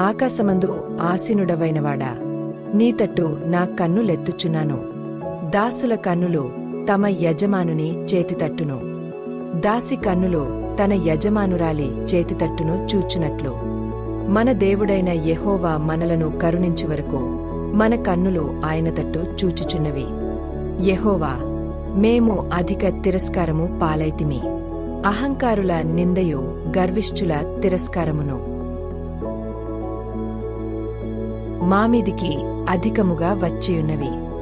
ఆకాశమందు ఆసీనుడవైనవాడా? నీతట్టు నా కన్నులెత్తుచున్నాను. దాసుల కన్నులు తమ యజమానుని చేతితట్టును దాసి కన్నులు తన యజమానురాలి చేతితట్టును చూచునట్లు. మన దేవుడైన యెహోవా మనలను కరుణించు వరకు మన కన్నులు ఆయన తట్టు చూచుచున్నవి. యెహోవా మేము అధిక తిరస్కారము పాలైతిమి. అహంకారుల నిందయు గర్విష్ఠుల తిరస్కారమును. మామిదికి అధికముగా వచ్చియున్నవి.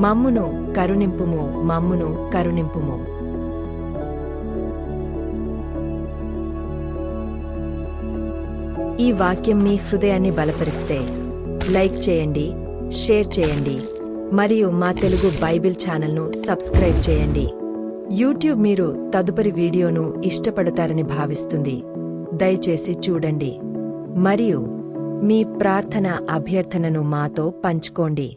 మమ్మును కరుణింపుము మమ్మును కరుణింపుము. ఈ వాక్యం మీ హృదయాన్ని బలపరిస్తే లైక్ చేయండి షేర్ చేయండి మరియు మా తెలుగు బైబిల్ ఛానల్ను సబ్స్క్రైబ్ చేయండి. యూట్యూబ్ మీరు తదుపరి వీడియోను ఇష్టపడతారని భావిస్తుంది. దయచేసి చూడండి. మరియు మీ ప్రార్థన అభ్యర్థనను మాతో పంచుకోండి.